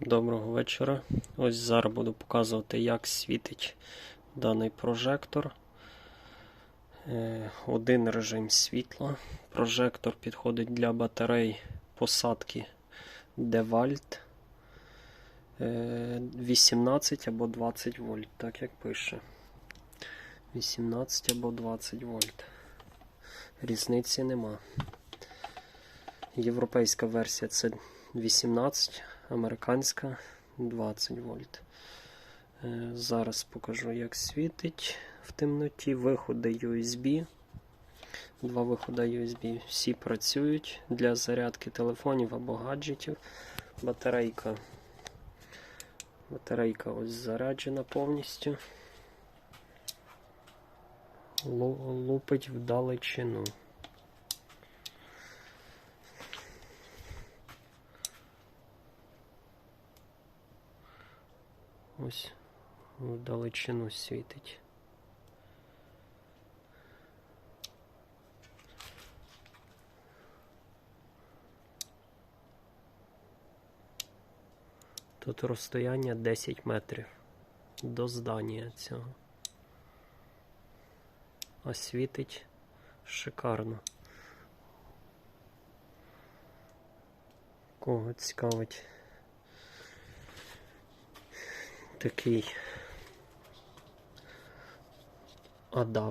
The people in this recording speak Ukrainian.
Доброго вечора. Ось зараз буду показувати, як світить даний прожектор. Е, Один режим світла. Прожектор підходить для батарей посадки. Е, 18 або 20 вольт, так як пише. 18 або 20 вольт. Різниці нема. Європейська версія це 18, американська 20 вольт. Е, Зараз покажу, як світить в темноті. Виходи USB. Два виходи USB. Всі працюють для зарядки телефонів або гаджетів. Батарейка. Батарейка ось заряджена повністю. Лупить вдалечину. Ось вдалечину світить. Тут розстояння 10 метрів до здання цього. А світить шикарно. Кого цікавить такий.